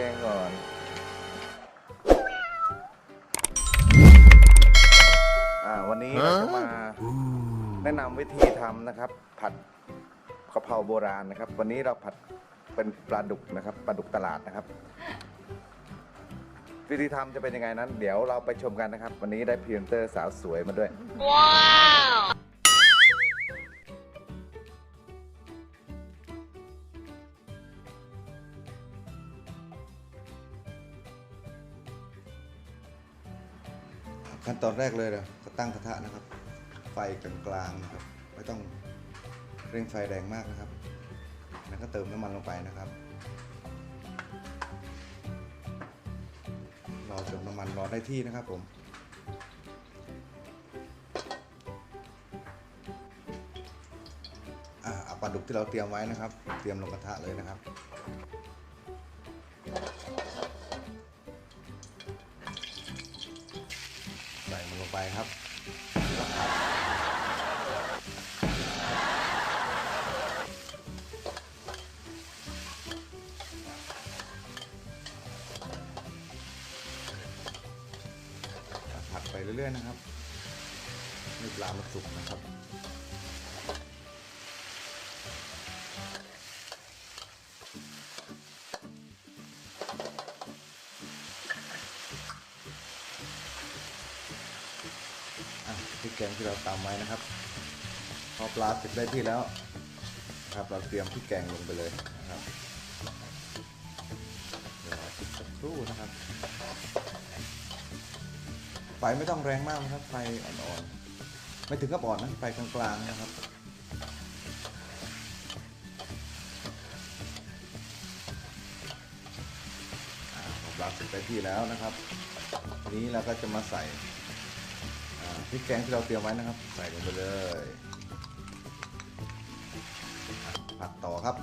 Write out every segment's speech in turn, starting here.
กงก่อน อ่า วันนี้เราจะมาแนะนำวิธีทำนะครับ ผัดกะเพราโบราณนะครับ วันนี้เราผัดเป็นปลาดุกนะครับปลาดุกตลาดนะครับ วิธีทำจะเป็นยังไงนั้น เดี๋ยวเราไปชมกันนะครับ วันนี้ได้พรีเซนเตอร์สาวสวยมาด้วย ขั้นตอนแรกเลยนะก็ตั้งกระทะนะครับ ไฟกลางๆนะครับ ไม่ต้องเร่งไฟแรงมากนะครับ แล้วก็เติมน้ำมันลงไปนะครับรอจนน้ำมันร้อนได้ที่นะครับผมอ่าปลาดุกที่เราเตรียมไว้นะครับ เตรียมลงกระทะเลยนะครับ ครับผัดผัดไปเรื่อยๆนะครับให้ปลามันสุกนะครับ พริกแกงที่เราตำไว้นะครับ พอปลาเสร็จได้ที่แล้วครับเราเตรียมพริกแกงลงไปเลยนะครับเดี๋ยวรอสักครู่นะครับ ไฟไม่ต้องแรงมากนะครับ ไฟอ่อนๆ ไม่ถึงกับอ่อนนะไฟกลางๆนะครับปลาเสร็จได้ที่แล้วนะครับ ทีนี้เราก็จะมาใส่ พริกแกงที่เราเตรียมไว้นะครับ ใส่ลงไปเลยผัดต่อครับ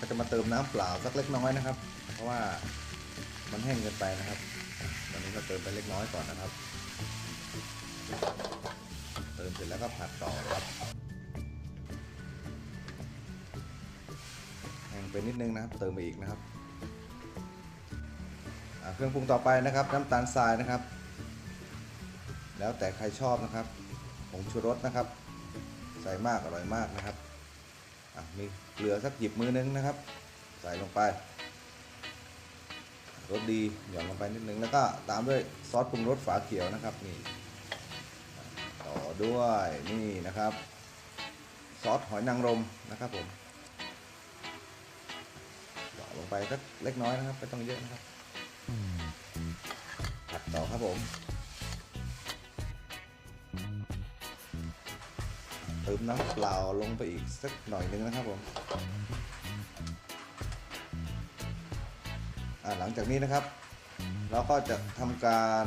ก็จะมาเติมน้ำเปล่าสักเล็กน้อยนะครับ เพราะว่ามันแห้งเกินไปนะครับ ตอนนี้เราเติมไปเล็กน้อยก่อนนะครับ เติมเสร็จแล้วก็ผัดต่อครับแห้งไปนิดนึงนะครับ เติมไปอีกนะครับเครื่องปรุงต่อไปนะครับ น้ำตาลทรายนะครับ แล้วแต่ใครชอบนะครับผงชูรสนะครับ ใส่มากอร่อยมากนะครับมีเกลือสักหยิบมือนึงนะครับ ใส่ลงไปรสดีหย่อนลงไปนิดนึงแล้วก็ตามด้วยซอสปรุงรสฝาเขียวนะครับนี่ ด้วยนี่นะครับซอสหอยนางรมนะครับผมหยอลงไปสักเล็กน้อยนะครับไม่ต้องเยอะนะครับ ผัดต่อครับผมเติมน้ำเปล่าลงไปอีกสักหน่อยนึงนะครับผมหลังจากนี้นะครับ เราก็จะทำการ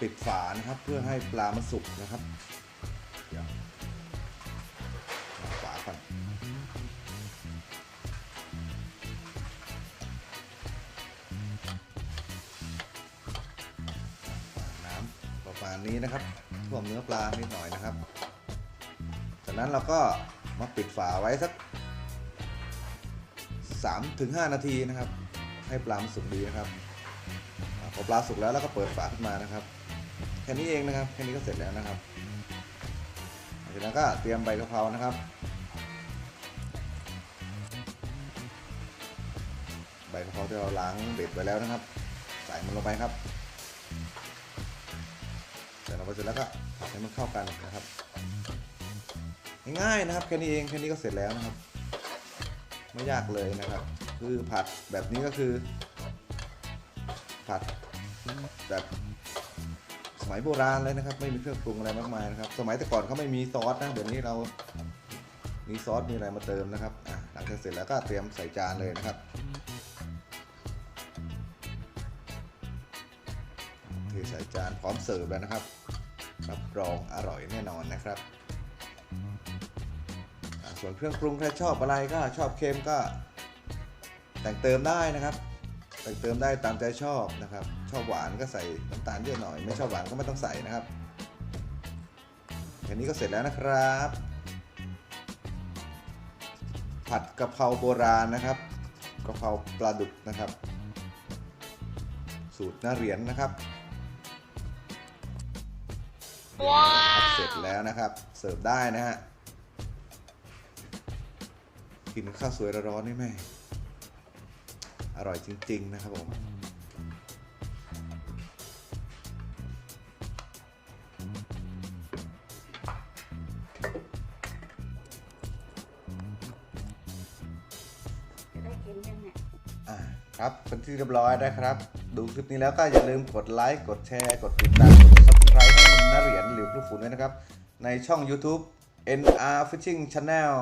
ปิดฝานะครับ เพื่อให้ปลามันสุกนะครับเดี๋ยวฝาก่อนน้ำประมาณนี้นะครับท่วมเนื้อปลานิดหน่อยนะครับ จากนั้นเราก็มาปิดฝาไว้สัก3ถึง5นาทีนะครับ ให้ปลามันสุกดีนะครับ พอปลาสุกแล้วเราก็เปิดฝาขึ้นมานะครับ แค่นี้เองนะครับ แค่นี้ก็เสร็จแล้วนะครับเสร็จแล้วก็เตรียมใบกะเพรานะครับ ใบกะเพราที่เราล้างเด็ดไว้แล้วนะครับ ใส่มันลงไปครับใส่ลงไปเสร็จแล้วก็ผัดให้มันเข้ากันนะครับ ง่ายๆนะครับแค่นี้เองแค่นี้ก็เสร็จแล้วนะครับ ไม่ยากเลยนะครับ คือผัดแบบนี้ก็คือ ผัด แบบสมัยโบราณเลยนะครับ ไม่มีเครื่องปรุงอะไรมากมายนะครับ สมัยแต่ก่อนเขาไม่มีซอสนะเดี๋ยวนี้เรามีซอสมีอะไรมาเติมนะครับหลังจากเสร็จแล้วก็เตรียมใส่จานเลยนะครับเทใส่จานพร้อมเสิร์ฟแล้วนะครับรับรองอร่อยแน่นอนนะครับส่วนเครื่องปรุงถ้าชอบอะไรก็ชอบเค็มก็แต่งเติมได้นะครับ แต่งเติมได้ตามใจชอบนะครับ ชอบหวานก็ใส่น้ำตาลเยอะหน่อย ไม่ชอบหวานก็ไม่ต้องใส่นะครับแค่นี้ก็เสร็จแล้วนะครับ ผัดกะเพราโบราณนะครับกะเพราปลาดุกนะครับ สูตรหน้าเหรียญนะครับครับเสร็จแล้วนะครับ เสิร์ฟได้นะฮะกินข้าวสวยร้อนๆนี่แม่ อร่อยจริง ๆ นะครับผมจะได้กินยังไงอ่าครับเป็นที่เรียบร้อยนะครับ ดูคลิปนี้แล้วก็อย่าลืมกดไลค์ กดแชร์ กดติดตามกด subscribe ให้นักเหรียญหรือผู้ฝุ่นด้วยนะครับ ในช่อง YouTube NR Fishing Channel